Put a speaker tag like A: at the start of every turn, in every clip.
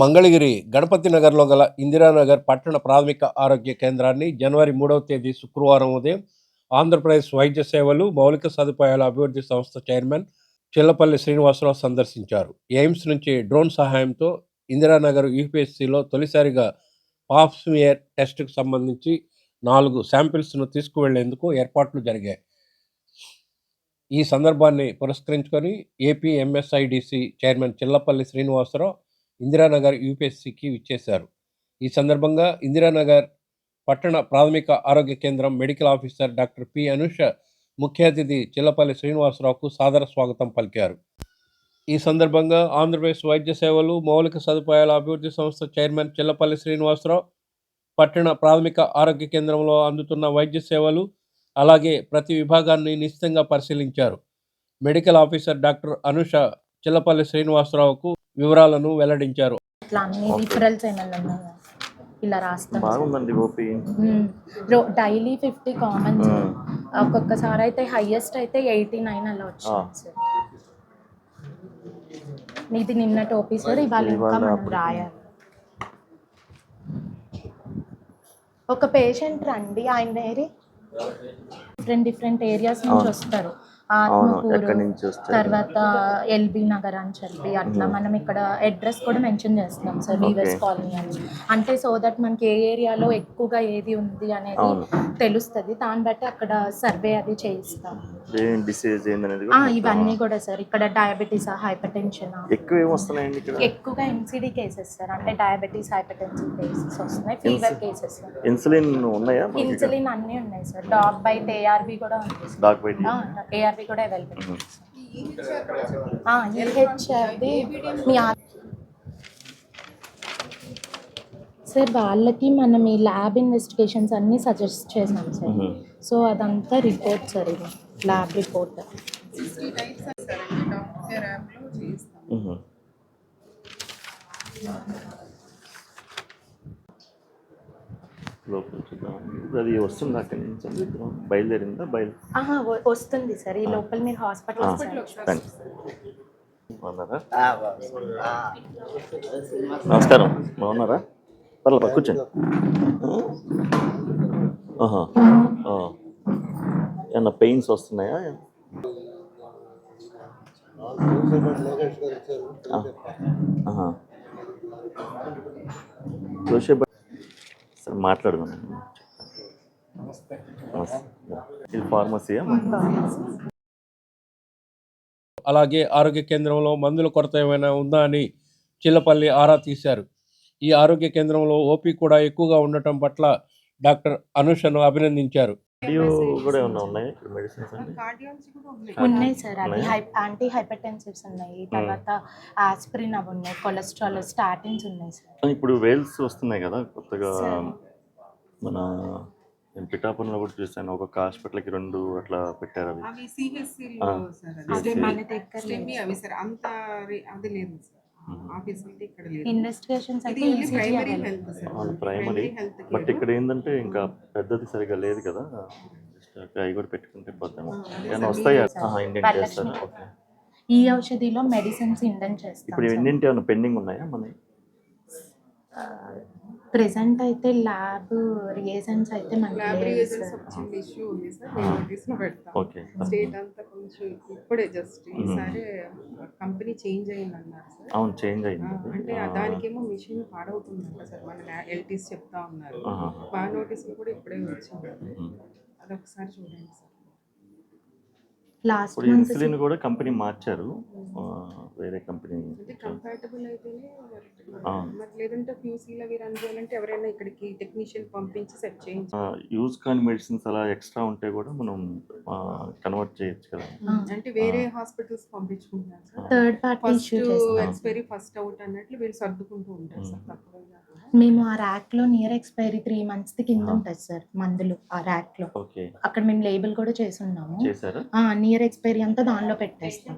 A: మంగళగిరి గణపతి నగర్లో గల ఇందిరానగర్ పట్టణ ప్రాథమిక ఆరోగ్య కేంద్రాన్ని జనవరి మూడవ తేదీ శుక్రవారం ఉదయం ఆంధ్రప్రదేశ్ వైద్య సేవలు మౌలిక సదుపాయాల అభివృద్ధి సంస్థ చైర్మన్ చిల్లపల్లి శ్రీనివాసరావు సందర్శించారు. ఎయిమ్స్ నుంచి డ్రోన్ సహాయంతో ఇందిరానగర్ యూపీఎస్సీలో తొలిసారిగా పాప్స్మియర్ టెస్ట్కు సంబంధించి నాలుగు శాంపిల్స్ను తీసుకువెళ్ళేందుకు ఏర్పాట్లు జరిగాయి. ఈ సందర్భాన్ని పురస్కరించుకొని AP MSIDC chairman Chillapalli Srinivasarao Indiranagar యూపీఎస్సీకి ఇచ్చేశారు ఈ సందర్భంగా ఇందిరానగర్ పట్టణ ప్రాథమిక ఆరోగ్య కేంద్రం medical officer doctor P Anusha ముఖ్య అతిథి చిల్లపల్లి శ్రీనివాసరావుకు సాదర స్వాగతం పలికారు. ఈ సందర్భంగా ఆంధ్రప్రదేశ్ వైద్య సేవలు మౌలిక సదుపాయాల అభివృద్ధి సంస్థ చైర్మన్ చిల్లపల్లి శ్రీనివాసరావు పట్టణ ప్రాథమిక ఆరోగ్య కేంద్రంలో అందుతున్న వైద్య సేవలు అలాగే ప్రతి విభాగాన్ని నిశ్చితంగా పరిశీలించారు. Medical officer doctor Anusha Chillapalli శ్రీనివాసరావుకు వివరాలను వెల్లడించారు.
B: ఇట్లా అన్ని రిఫరల్స్ ఏమైనా ఉన్నాయా ఇలా రాస్తాం.
C: బాగుందండి OP
B: daily fifty common sir ఒక్కొక్కసారి అయితే హైయెస్ట్ అయితే ఎయిటీ నైన్ అలా వచ్చింది సార్. ఇది నిన్న టోపీ సార్ ఇవాళ ఇంకా మనం. రాయాలి. ఒక పేషెంట్ రండి ఆయన ఏరి డిఫరెంట్ డిఫరెంట్ ఏరియాస్ నుంచి. వస్తారు. ఆత్మకూరు తర్వాత ఎల్బీ నగర్ అని చెప్పి అట్లా మనం ఇక్కడ అడ్రస్ కూడా మెన్షన్ చేస్తాం సార్
C: Okay.
B: కాలనీ అని. అంటే సో దట్ మనకి ఏ ఏరియాలో ఎక్కువగా ఏది ఉంది అనేది. తెలుస్తుంది. దాన్ని బట్టి అక్కడ సర్వే అది చేయిస్తాం. ఇవన్నీ కూడా సార్ ఇక్కడ డయాబెటీస్ హైపర్ టెన్షన్ ఎక్కువగా ఎన్సిడి కేసెస్ సార్ అంటే డయాబెటీస్ హైపర్ టెన్షన్ కేసెస్ వస్తున్నాయి ఫీవర్ కేసెస్
C: ఇన్సులిన్ ఉన్నాయా
B: ఇన్సులిన్ అన్నీ ఉన్నాయి సార్ డాగ్ బైట్ ఏఆర్బి కూడా ఉంది
C: డాక్
B: ఏఆర్బి కూడా అవైలబుల్ ఈహెచ్ది మీ ఆ- సార్ వాళ్ళకి మనం ఈ ల్యాబ్ ఇన్వెస్టిగేషన్స్ అన్నీ సజెస్ట్ చేసాం సార్. సో అదంతా రిపోర్ట్ సార్ ఇది. ల్యాబ్ రిపోర్ట్
C: లోపల చూద్దాం అది వస్తుందా అక్కడి నుంచి అండి? బయలుదేరిందా? బయలు
B: వస్తుంది సార్. ఈ లోపల మీరు హాస్పిటల్
C: బాగున్నారా? నమస్కారం. బాగున్నారా? పర్లేదు కూర్చోండి. ఏమన్నా పెయిన్స్ వస్తున్నాయా? ఆ. సరే మాట్లాడదాం ఇది ఫార్మసీయా
A: అలాగే ఆరోగ్య కేంద్రంలో మందుల కొరత ఏమైనా ఉందా అని చిల్లపల్లి ఆరా తీశారు. ఈ ఆరోగ్య కేంద్రంలో ఓపీ కూడా ఎక్కువగా ఉండటం పట్ల డాక్టర్ అనుషను అభినందించారు.
C: కార్డియో కూడా ఏమన్నా ఉన్నాయి? ఇక్కడ మెడిసిన్స్ అండి?
B: ఉన్నాయి. సార్. అది? హై యాంటీ హైపర్ టెన్సివ్స్ ఉన్నాయి తర్వాత ఆస్పిరిన్ అవి ఉన్నాయి. కొలెస్ట్రాల్ స్టాటిన్స్ ఉన్నాయి సార్.
C: ఇప్పుడు వేల్స్ వస్తున్నాయి కదా కొత్తగా. మన నేను పిఠాపురంలో కూడా చూసాను ఒక్కొక్క హాస్పిటల్కి రెండు అట్లా పెట్టారు అవి.
D: అవి సిహెచ్సి
B: అవి
D: సార్. అంత అది లేదు సార్.
B: ఇన్వెస్టిగేషన్స్
D: ప్రైమరీ
C: బట్ ఇక్కడ ఏంటంటే ఇంకా పెద్దది సరిగా లేదు కదా. జస్ట్ అవి కూడా పెట్టుకుంటే పోతాము. వస్తాయా? ఇండెంట్
B: ఈ ఔషధిలో మెడిసిన్స్ ఇండెంట్ చేస్తాం
C: ఇప్పుడు ఏమైనా పెండింగ్ ఉన్నాయా మన
B: ప్రెసెంట్ అయితే ల్యాబ్ రియేజెంట్స్ అయితే మనకి
D: ల్యాబ్. ఒక చిన్న ఇష్యూ ఉంది సార్. నోటీస్లో పెడతాం.
C: ఓకే
D: స్టేట్ అంతా కొంచెం ఇప్పుడే జస్ట్ ఈసారి కంపెనీ చేంజ్ అయింది అన్నారు సార్.
C: అవును చేంజ్
D: ఆ,
C: అయింది
D: అంటే
C: ఆ,
D: దానికేమో మిషన్ పాడవుతుందంట సార్. మన ఎల్టీస్ చెప్తా ఉన్నారు.
C: ఆహా.
D: మా నోటీసులు కూడా ఇప్పుడే వచ్చింది.
C: మ్మ్.
D: అదొకసారి చూడండి సార్.
B: లాస్ట్
C: ఇప్పుడు
B: మంత్
C: ఇన్సులిన్ కూడా కంపెనీ మార్చారు. ఆ, వేరే కంపెనీ
D: అంటే కంపాటబుల్ అయితేనే
C: ఆ.
D: మరి లేదంటే ఫ్యూసీలు అవి రన్ చేయాలంటే ఎవరైనా ఇక్కడికి టెక్నీషియన్ పంపించి సెట్ చేయించి
C: యూజ్ కాని మెడిసిన్స్ అలా ఎక్స్ట్రా ఉంటే కూడా మనం కన్వర్ట్ చేయొచ్చు కదా.
D: అంటే వేరే hospitals పంపించుకుంటున్నారు sir.
B: Third party
D: first expiry first out అన్నట్లు వీళ్ళు సర్దుకుంటూ ఉంటారు సార్ తక్కువ
B: మేము ఆ ర్యాక్లో నియర్ ఎక్స్పైరీ త్రీ మంత్స్ ది కింద. ఉంటుంది సార్ మందులు ఆ ర్యాక్లో.
C: ఓకే.
B: అక్కడ మేము లేబుల్ కూడా చేసి ఉన్నాము
C: చేశారా?
B: ఆ నియర్ ఎక్స్పైరీ అంతా దానిలో పెట్టేస్తాం.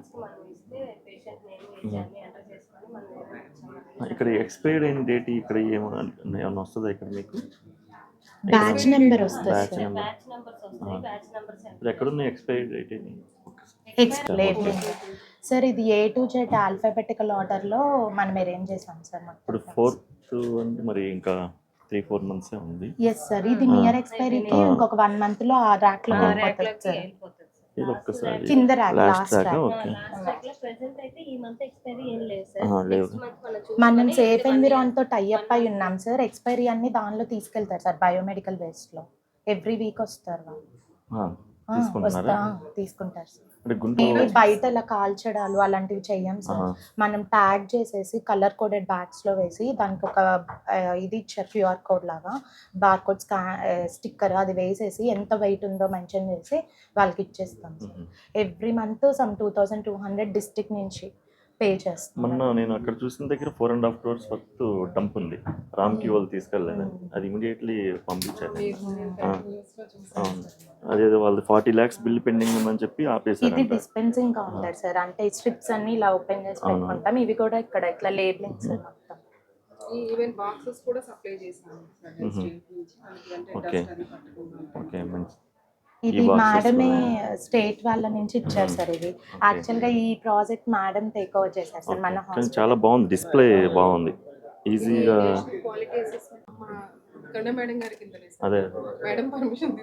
C: ఇక్కడ ఎక్స్పైర్డ్ అయిన డేట్ ఇక్కడ ఏమైనా ఏమైనా వస్తుందా ఇక్కడ మీకు?
B: బ్యాచ్ నెంబర్ వస్తుంది
C: బ్యాచ్ నెంబర్ ఇప్పుడు ఎక్కడున్నాయి ఎక్స్పైరీ డేట్
B: ఎక్స్పైరీ సార్ ఇది ఏ టు జెడ్ ఆల్ఫాబెటికల్ ఆర్డర్లో మనం అరేంజ్ చేసాం సార్
C: ఇప్పుడు ఫోర్త్ అంటే మరి ఇంకా త్రీ ఫోర్ మంత్సే ఉంది?
B: ఎస్ సార్ ఇది నియర్ ఎక్స్పైరీకి
C: ఆ.
B: ఇంకొక వన్ మంత్లో ఆ
C: ర్యాక్లో.
B: వెళ్ళిపోతుంది సార్.
C: ఇది ఒక్కసారి
B: కింద rack,
C: last
B: rack.
C: Okay.
E: Present అయితే ఈ మంత్ ఎక్స్పైరీ ఏం లేదు
C: ఆహా,
E: సార్
C: లేవు.
E: నెక్స్ట్ మంత్ మనం
B: సేఫ్ ఎన్విరాన్తో
E: year-
B: టైఅప్ అయి ఉన్నాం సార్. ఎక్స్పైరీ అన్ని దానిలో తీసుకెళ్తారు సార్ బయోమెడికల్ వేస్ట్లో. ఎవ్రీ వీక్ వస్తారు వాళ్ళు. తీసుకుంటారు సార్.
C: గుంటూరు
B: బయట ఇలా కాల్చడాలు అలాంటివి చెయ్యం సార్. మనం ట్యాగ్ చేసేసి కలర్ కోడెడ్ బ్యాగ్స్లో వేసి దానికి ఒక ఇది ఇచ్చారు క్యూఆర్ కోడ్ లాగా బార్ కోడ్ స్కా స్టిక్కర్ అది వేసేసి ఎంత వెయిట్ ఉందో మెన్షన్ చేసి వాళ్ళకి ఇచ్చేస్తాం sir. Every month some two thousand two hundred district నుంచి పే చేస్తాం
C: మొన్న నేను అక్కడ చూసిన దగ్గర four and half crores worth dump ఉంది. రామ్కి వాళ్ళు తీసుకెళ్ళలేదు. అది ఇమీడియట్లీ పంపించారు. ఆ. అవును. అదేదో వాళ్ళు ఫార్టీ ల్యాక్స్ బిల్ పెండింగ్ ఉందని చెప్పి
B: ఇది
C: ఆపేశారంట
B: డిస్పెన్సింగ్ కౌంటర్ సార్. అంటే స్ట్రిప్స్ అన్ని ఇలా ఓపెన్ చేసి. పెట్టుకుంటాం. ఇవి కూడా ఇక్కడ ఇట్లా లేబులింగ్ సార్ మొత్తం.
D: ఈవెన్ బాక్సెస్ కూడా సప్లై సార్ అది పట్టకుండా
C: ఓకే మంచి
B: ఇది మేడమే స్టేట్ వాళ్ళ నుంచి ఇచ్చారు సార్ ఇది. యాక్చువల్గా ఈ ప్రాజెక్ట్ మేడం టేక్ ఓవర్ చేశారు సార్ మన
C: చాలా బాగుంది. డిస్ప్లే బాగుంది. ఈజీగా
D: క్వాలిటీ అసెస్మెంట్ మా గండ మేడం గారి కింద
C: అదే.
D: మేడం పర్మిషన్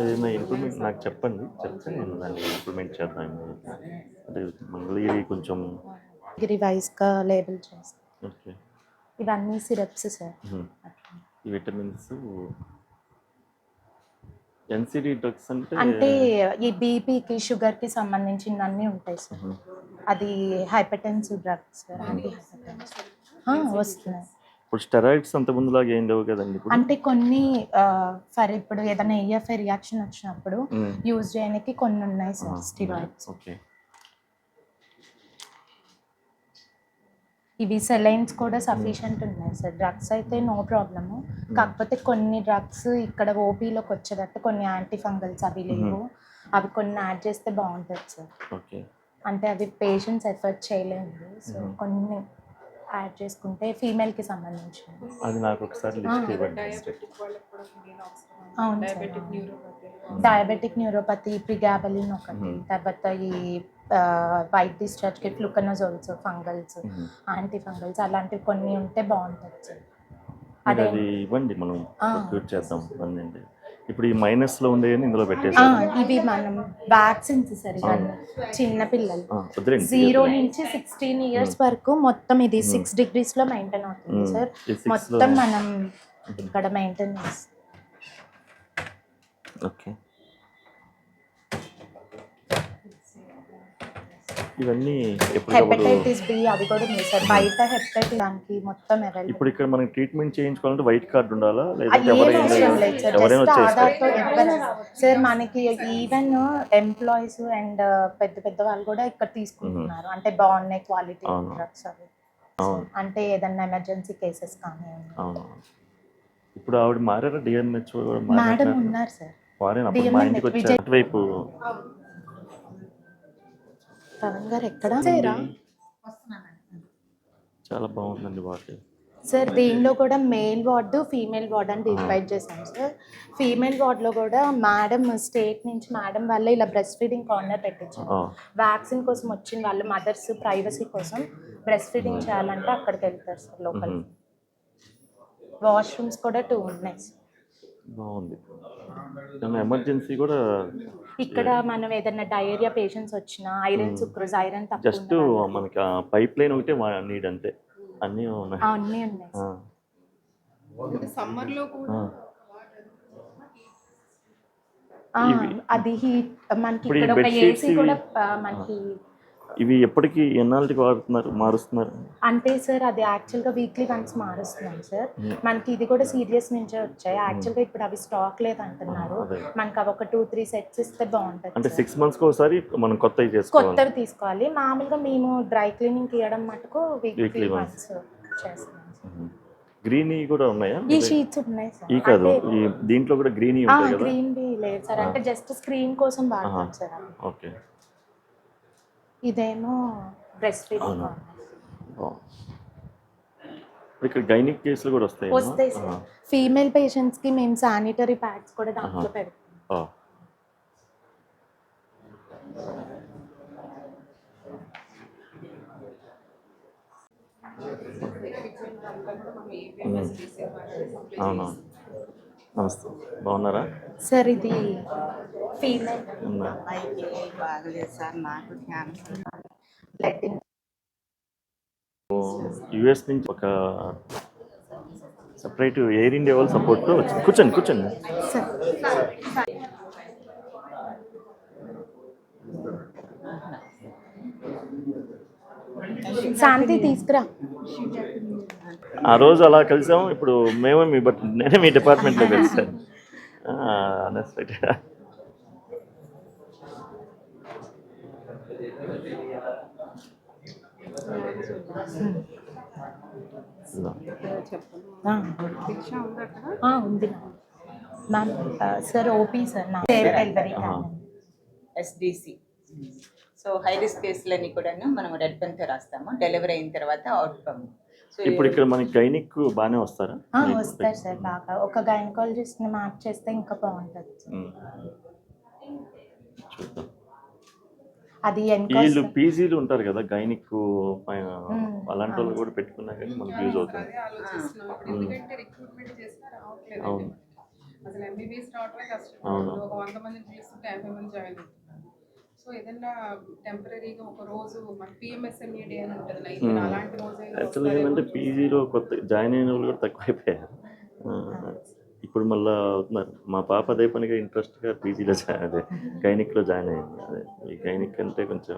C: ఏదైనా ఇంప్రూవ్మెంట్ నాకు చెప్పండి. చెప్తే నేను దాన్ని ఇంప్రూవ్మెంట్ చేద్దాం. అంటే మంగళగిరి కొంచెం
B: రివైజ్గా లేబుల్ చేస్తాం.
C: ఓకే
B: ఇవన్నీ సిరప్స్ సార్.
C: ఈ విటమిన్స్ ఎన్సిడి డ్రగ్స్ అంటే
B: అంటే ఈ బీపీకి షుగర్కి సంబంధించిన అన్ని ఉంటాయి సార్. అది హైపర్టెన్సివ్ డ్రగ్స్ సార్. వస్తున్నాయి.
C: ఇప్పుడు స్టెరాయిడ్స్ అంత ముందులాగా ఏం లేవు కదండి
B: అంటే కొన్ని ఫర్ ఇప్పుడు ఏదైనా ఏఎఫ్ఐ రియాక్షన్ వచ్చినప్పుడు. యూజ్ చేయడానికి కొన్ని ఉన్నాయి సార్ స్టిరాయిడ్స్.
C: ఓకే.
B: ఇవి సెలైన్స్ కూడా సఫిషియంట్ ఉన్నాయి సార్. డ్రగ్స్ అయితే నో ప్రాబ్లము. కాకపోతే కొన్ని డ్రగ్స్ ఇక్కడ ఓపీలోకి వచ్చేటట్టు కొన్ని యాంటీ ఫంగల్స్ అవి లేవు. అవి కొన్ని యాడ్ చేస్తే బాగుంటుంది సార్.
C: ఓకే.
B: అంటే అవి పేషెంట్స్ ఎఫర్ట్ చేయలేము సో. కొన్ని యాడ్ చేసుకుంటే ఫీమేల్కి సంబంధించి
C: అది నాకు ఒకసారి లిస్ట్
B: ఆ.
C: ఇవ్వండి
D: డయాబెటిక్. న్యూరోపతి
B: ప్రిగాబలిన్ ఒకటి. తర్వాత ఈ వైట్ డిశ్చార్జ్కి ఫ్లూకనజోల్స్ ఫంగల్స్. యాంటీ ఫంగల్స్ అలాంటివి కొన్ని ఉంటే బాగుంటుంది. అదే
C: ఇవ్వండి మనం చేద్దాం ఇప్పుడు ఈ మైనస్లో ఉండేవి ఇందులో
B: ఆ,
C: పెట్టేసారు
B: ఇవి మనం వ్యాక్సిన్స్ సార్ ఇవన్నీ చిన్న పిల్లలు. జీరో. నుంచి సిక్స్టీన్ ఇయర్స్ వరకు మొత్తం ఇది సిక్స్ డిగ్రీస్లో మెయింటైన్ అవుతుంది. సార్. మొత్తం మనం ఇక్కడ మెయింటైన్ చేస్తాం.
C: ఓకే. ఇవన్నీ
B: హెపటైటిస్ బి అది కూడా ఉంది సార్. బయట హెపటైటిస్ దానికి మొత్తం
C: ఇప్పుడు
B: అవైలబుల్
C: ఇక్కడ మనకి ట్రీట్మెంట్ చేయించుకోవాలంటే వైట్ కార్డ్ ఉండాలా? లేదంటే ఎవరైనా
B: సార్. ఆధార్తో మనకి ఈవెన్ ఎంప్లాయీస్ అండ్ పెద్ద పెద్ద వాళ్ళు కూడా ఇక్కడ తీసుకుంటున్నారు. అంటే బాగున్నాయి క్వాలిటీ. డ్రగ్స్ అవి. అంటే ఏదన్నా ఎమర్జెన్సీ కేసెస్ కానీ
C: ఇప్పుడు ఆవిడ మారారా? డిఎన్హెచ్
B: మేడం ఉన్నారు సార్.
C: అప్పుడు మా ఇంటికి వచ్చి అటువైపు.
B: పవన్ గారు ఎక్కడ
C: చాలా బాగుందండి వాటి
B: సార్ దీనిలో కూడా మేల్ వార్డు ఫీమేల్ వార్డ్ అని డివైడ్ చేశాం సార్. ఫీమేల్ వార్డ్లో కూడా మేడం స్టేట్ నుంచి మేడం వల్ల ఇలా బ్రెస్ట్ ఫీడింగ్ కార్నర్ పెట్టించారు. వ్యాక్సిన్ కోసం వచ్చిన వాళ్ళు మదర్స్ ప్రైవసీ కోసం బ్రెస్ట్ ఫీడింగ్ చేయాలంటే అక్కడికి వెళ్తారు సార్ లోకల్. వాష్రూమ్స్ కూడా టూ ఉన్నాయి సార్.
C: బాగుంది. ఎమర్జెన్సీ కూడా
B: ఇక్కడ మనం ఏదైనా డయేరియా పేషెంట్స్ వచ్చినా ఐరన్ సుక్రోజ్ ఐరన్
C: జస్ట్ మనకి పైప్ లైన్ ఒకటే నీడ్ అంతే. అన్నీ ఉన్నాయి.
B: అన్నీ ఉన్నాయి.
D: సమ్మర్లో కూడా
B: అది హీట్ మనకి ఇక్కడ ఒక ఏసీ కూడా మనకి
C: ఇవి ఎప్పటికీ ఎన్నాళ్ళకి వాడుతున్నారు మారుస్తున్నారు?
B: అంటే సార్ అది యాక్చువల్గా వీక్లీ వన్స్ మారుస్తున్నాం సార్. మనకి ఇది కూడా సీరియస్ నుంచే వచ్చాయి. యాక్చువల్గా ఇప్పుడు అవి స్టాక్ లేదంటున్నారు. మనకి అవి ఒక టూ త్రీ సెట్స్ ఇస్తే బాగుంటుంది
C: అంటే. సిక్స్ మంత్స్కి ఒకసారి మనం చేసుకోవాలి.
B: కొత్తవి తీసుకోవాలి. మామూలుగా మేము డ్రై క్లీనింగ్ ఇవ్వడం మటుకు వీక్లీ. వన్స్ చేస్తున్నాం
C: గ్రీన్ కూడా ఉన్నాయా?
B: ఈ షీట్స్ ఉన్నాయి సార్.
C: ఈ కాదు ఈ దీంట్లో కూడా గ్రీన్ ఉంటాయి కదా?
B: గ్రీన్ బి లేదు సార్. అంటే జస్ట్ స్క్రీన్ కోసం వాడతాం. సార్.
C: ఓకే.
B: ఇదేమో బ్రెస్ట్ ఫీడింగ్.
C: ఇక్కడ గైనిక్ కేసులు కూడా వస్తాయి
B: వస్తాయి సార్. ఫీమేల్ పేషెంట్స్కి మేము శానిటరీ ప్యాడ్స్ కూడా దాంట్లో. పెడతాం
C: అవును? నమస్తే. బాగున్నారా?
B: సార్ ఇది ఫీమేల్.
C: ఉన్నా.
F: అమ్మాయికి బాగలేదు సార్ నాకు క్యాన్సర్
B: బ్లడ్
C: యుఎస్ నుంచి ఒక సపరేట్ ఎయిర్ ఇండియా వాళ్ళు సపోర్ట్తో వచ్చింది కూర్చోండి కూర్చోండి.
B: శాంతి తీసుకురా.
C: ఆ రోజు అలా కలిసాం. ఇప్పుడు మేమే మీ బట్ నేనే మీ డిపార్ట్మెంట్లో కలిసాను.
D: ఉంది అక్కడ
B: ఆ, ఉంది. మ్యామ్ ఆ, సార్. ఓపీ సార్ నా.
F: ఎస్డిసి సో హై రిస్క్ కేసులన్నీ కూడాను మనం రెడ్ పెన్తో రాస్తాము. డెలివరీ అయిన తర్వాత అవుట్కమ్ సో
C: ఇప్పుడు ఇక్కడ మనకి గైనిక్ బాగానే వస్తారా?
B: వస్తారు సార్ బాగా. ఒక గైనకాలజిస్ట్ని మ్యాప్ చేస్తే ఇంకా బాగుంటుంది. అది
C: వీళ్ళు
B: ఎన్కోస్
C: పీజీలు ఉంటారు కదా గైనిక్ పైన. అలాంటి వాళ్ళు కూడా పెట్టుకున్నా కానీ మనకి యూజ్ అవుతుంది. అవును.
D: అసలు ఎంబీబీఎస్ రావటమే కష్టం. ఒక వంద మందిని పిలుస్తుంటే యాభై మంది జాయిన్ అవుతున్నారు సో ఏదన్నా టెంపరీగా ఒక రోజు మన పిఎంఎస్ఎంఈడి అని ఉంటుంది నైట్
C: ఉమ్.
D: అలాంటి రోజు
C: యాక్చువల్గా ఏంటంటే పీజీలో కొత్త జాయిన్ అయిన వాళ్ళు కూడా తక్కువైపోయారు. ఆ, ఇప్పుడు మళ్ళీ అవుతున్నారు మా పాప అదే పనిగా ఇంట్రెస్ట్గా పీజీలో జాయిన్ అదే గైనిక్లో జాయిన్ అయింది. అదే ఈ గైనిక్ అంటే కొంచెం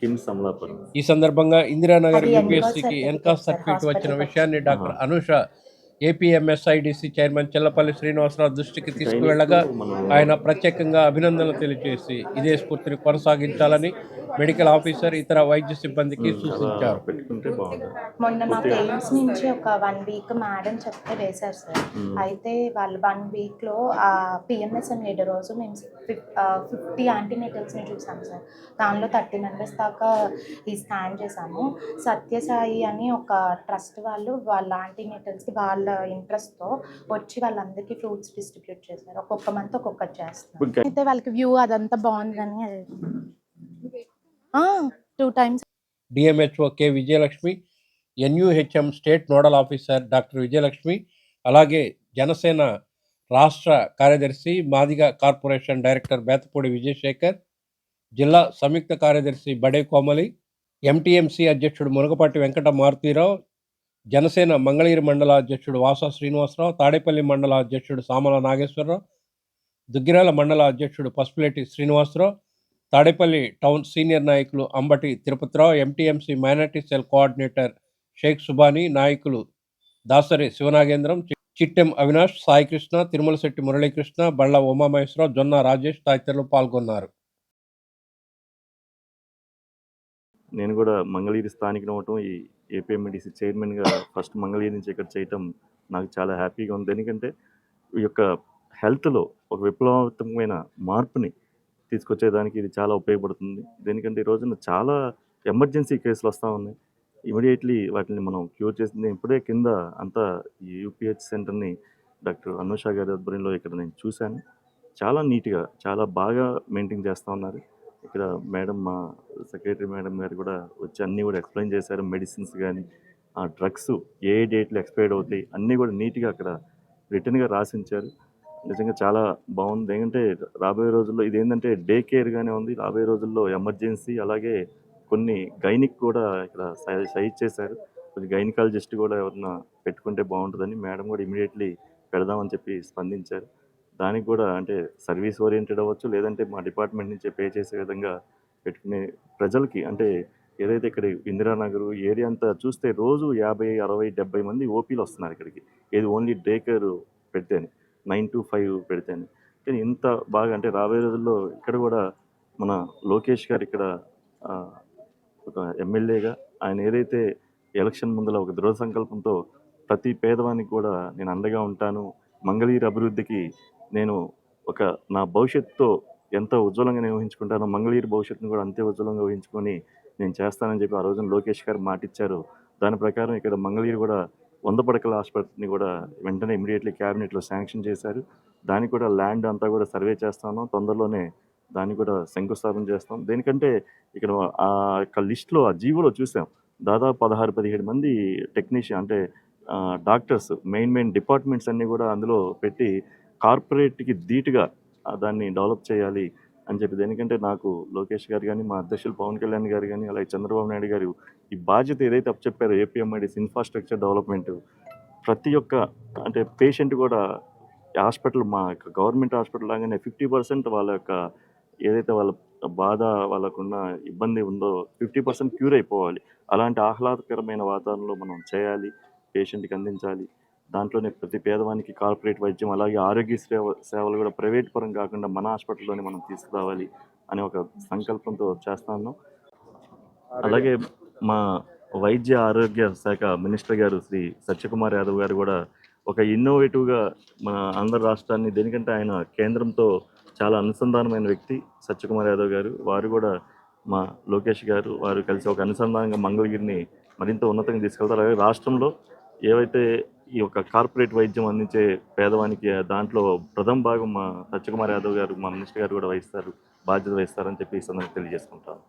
C: కిమ్స్ అమలాపురం.
A: ఈ సందర్భంగా ఇందిరానగర్ యూపీఎస్సీకి ఎన్కాస్ సర్టిఫికేట్ వచ్చిన. విషయాన్ని doctor Anusha APMSIDC chairman Chellapalli Srinivasarao దృష్టికి తీసుకువెళ్ళగా ఆయన ప్రత్యేకంగా అభినందనలు తెలియజేసి ఇదే స్ఫూర్తిని కొనసాగించాలని మెడికల్ ఆఫీసర్ ఇతర వైద్య సిబ్బందికి సూచించారు.
B: మొన్న మాకు ఎయిమ్స్ నుంచి ఒక వన్ వీక్ మేడం చెప్తే వేశారు సార్. అయితే వాళ్ళు వన్ వీక్లో ఆ పిఎంఎస్ఎం ఏడు రోజు మేము ఫిఫ్టీ యాంటీనేటల్స్ని చూసాం సార్. దానిలో థర్టీ మెంబర్స్ దాకా ఈ స్కాన్ చేసాము సత్యసాయి అని ఒక ట్రస్ట్ వాళ్ళు వాళ్ళ యాంటీనేటల్స్కి వాళ్ళ ఇంట్రెస్ట్తో వచ్చి వాళ్ళందరికీ ఫ్రూట్స్ డిస్ట్రిబ్యూట్ చేశారు ఒక్కొక్క మంత్ ఒక్కొక్కటి చేస్తారు. అయితే వాళ్ళకి వ్యూ అదంతా బాగుందని two times
A: DMHO K Vijayalakshmi NUHM state nodal officer doctor Vijayalakshmi అలాగే జనసేన రాష్ట్ర కార్యదర్శి మాదిగ కార్పొరేషన్ డైరెక్టర్ బేతపూడి విజయశేఖర్ జిల్లా సంయుక్త కార్యదర్శి బడే కోమలి ఎంటీఎంసీ అధ్యక్షుడు మునగపాటి వెంకట మారుతీరావు జనసేన మంగళగిరి మండల అధ్యక్షుడు వాసా శ్రీనివాసరావు తాడేపల్లి మండల అధ్యక్షుడు సామల నాగేశ్వరరావు దుగ్గిరాల మండల అధ్యక్షుడు పసుపులేటి శ్రీనివాసరావు తాడేపల్లి టౌన్ సీనియర్ నాయకులు Ambati Tirupatirao MTMC minority cell coordinator Sheikh Subhani నాయకులు దాసరి శివనాగేంద్రం చి- చిట్టెం అవినాష్ సాయికృష్ణ తిరుమలశెట్టి మురళీకృష్ణ బళ్ళ ఉమామహేశ్వరరావు జొన్న రాజేష్ తదితరులు పాల్గొన్నారు.
C: నేను కూడా మంగళగిరి స్థానికనవటం ఈ ఏపీఎండిసి చైర్మన్గా ఫస్ట్ మంగళగిరి నుంచి ఇక్కడ చేయటం నాకు చాలా హ్యాపీగా ఉంది. ఎందుకంటే ఈ యొక్క హెల్త్లో ఒక విప్లవాత్మకమైన మార్పుని తీసుకొచ్చేదానికి ఇది చాలా ఉపయోగపడుతుంది. దేనికంటే ఈ రోజున చాలా ఎమర్జెన్సీ కేసులు వస్తూ ఉన్నాయి. ఇమీడియట్లీ వాటిని మనం క్యూర్ చేసింది ఇప్పుడే కింద అంతా ఈ యూపీహెచ్ సెంటర్ని డాక్టర్ అనుష గారి ఆధ్వర్యంలో ఇక్కడ నేను చూశాను. చాలా నీట్గా చాలా బాగా మెయింటైన్ చేస్తూ ఉన్నారు. ఇక్కడ మేడం మా సెక్రటరీ మేడం గారు కూడా వచ్చి అన్నీ కూడా ఎక్స్ప్లెయిన్ చేశారు. మెడిసిన్స్ కానీ ఆ డ్రగ్స్ ఏ డేట్లు ఎక్స్పైర్డ్ అవుతాయి అన్నీ కూడా నీట్గా అక్కడ రిటర్న్గా రాసించారు. నిజంగా చాలా బాగుంది. ఏంటంటే రాబోయే రోజుల్లో ఇదేంటంటే డే కేర్గానే ఉంది. రాబోయే రోజుల్లో ఎమర్జెన్సీ అలాగే కొన్ని గైనిక్ కూడా ఇక్కడ సై- సైజ్ చేశారు. కొంచెం గైనకాలజిస్ట్ కూడా ఎవరన్నా పెట్టుకుంటే బాగుంటుందని మేడం కూడా ఇమీడియట్లీ పెడదామని చెప్పి స్పందించారు. దానికి కూడా అంటే సర్వీస్ ఓరియంటెడ్ అవ్వచ్చు లేదంటే మా డిపార్ట్మెంట్ నుంచి పే చేసే విధంగా పెట్టుకునే ప్రజలకి అంటే ఏదైతే ఇక్కడ ఇందిరానగర్ ఏరియా అంతా చూస్తే రోజు యాభై అరవై డెబ్బై మంది ఓపీలు వస్తున్నారు ఇక్కడికి. ఏది ఓన్లీ డే కేర్ పెడితేనే నైన్ టు ఫైవ్ పెడితేనే. కానీ ఇంత బాగా అంటే రాబోయే రోజుల్లో ఇక్కడ కూడా మన లోకేష్ గారు ఇక్కడ ఒక ఎమ్మెల్యేగా ఆయన ఏదైతే ఎలక్షన్ ముందర ఒక దృఢ సంకల్పంతో ప్రతి పేదవానికి కూడా నేను అండగా ఉంటాను మంగళగిరి అభివృద్ధికి నేను ఒక నా భవిష్యత్తుతో ఎంత ఉజ్వలంగా నిర్వహించుకుంటానో మంగళగిరి భవిష్యత్తును కూడా అంతే ఉజ్వలంగా ఊహించుకొని నేను చేస్తానని చెప్పి ఆ రోజున లోకేష్ గారు మాటిచ్చారు. దాని ప్రకారం ఇక్కడ మంగళగిరి కూడా వంద పడకల ఆసుపత్రిని కూడా వెంటనే ఇమీడియట్లీ క్యాబినెట్లో శాంక్షన్ చేశారు. దానికి కూడా ల్యాండ్ అంతా కూడా సర్వే చేస్తాను తొందరలోనే దాన్ని కూడా శంకుస్థాపన చేస్తాం. దేనికంటే ఇక్కడ ఆ యొక్క లిస్ట్లో ఆ జీవోలో చూసాం. దాదాపు పదహారు పదిహేడు మంది టెక్నీషియన్ అంటే డాక్టర్స్ మెయిన్ మెయిన్ డిపార్ట్మెంట్స్ అన్నీ కూడా అందులో పెట్టి కార్పొరేట్కి ధీటుగా దాన్ని డెవలప్ చేయాలి అని చెప్పి ఎందుకంటే నాకు లోకేష్ గారు కానీ మా అధ్యక్షులు పవన్ కళ్యాణ్ గారు కానీ అలాగే చంద్రబాబు నాయుడు గారు ఈ బాధ్యత ఏదైతే అప్పచెప్పారో ఏపీఎంఐడిస్ ఇన్ఫ్రాస్ట్రక్చర్ డెవలప్మెంట్ ప్రతి ఒక్క అంటే పేషెంట్ కూడా హాస్పిటల్ మా యొక్క గవర్నమెంట్ హాస్పిటల్ లాగానే ఫిఫ్టీ పర్సెంట్ వాళ్ళ యొక్క ఏదైతే వాళ్ళ బాధ వాళ్ళకున్న ఇబ్బంది ఉందో ఫిఫ్టీ పర్సెంట్ క్యూర్ అయిపోవాలి. అలాంటి ఆహ్లాదకరమైన వాతావరణంలో మనం చేయాలి పేషెంట్కి అందించాలి. దాంట్లోనే ప్రతి పేదవానికి కార్పొరేట్ వైద్యం అలాగే ఆరోగ్య సేవ సేవలు కూడా ప్రైవేట్ పరం కాకుండా మన హాస్పిటల్లోనే మనం తీసుకురావాలి అనే ఒక సంకల్పంతో చేస్తాను. అలాగే మా వైద్య ఆరోగ్య శాఖ మినిస్టర్ గారు శ్రీ సత్యకుమార్ యాదవ్ గారు కూడా ఒక ఇన్నోవేటివ్గా మన ఆంధ్ర రాష్ట్రాన్ని దేనికంటే ఆయన కేంద్రంతో చాలా అనుసంధానమైన వ్యక్తి సత్యకుమార్ యాదవ్ గారు. వారు కూడా మా లోకేష్ గారు వారు కలిసి ఒక అనుసంధానంగా మంగళగిరిని మరింత ఉన్నతంగా తీసుకెళ్తారు. అలాగే రాష్ట్రంలో ఏవైతే ఈ యొక్క కార్పొరేట్ వైద్యం అందించే పేదవానికి దాంట్లో ప్రథమ భాగం మా సత్యకుమార్ యాదవ్ గారు మా మినిస్టర్ గారు కూడా వహిస్తారు బాధ్యత వహిస్తారని చెప్పి ఈ సందర్భంగా తెలియజేసుకుంటాను.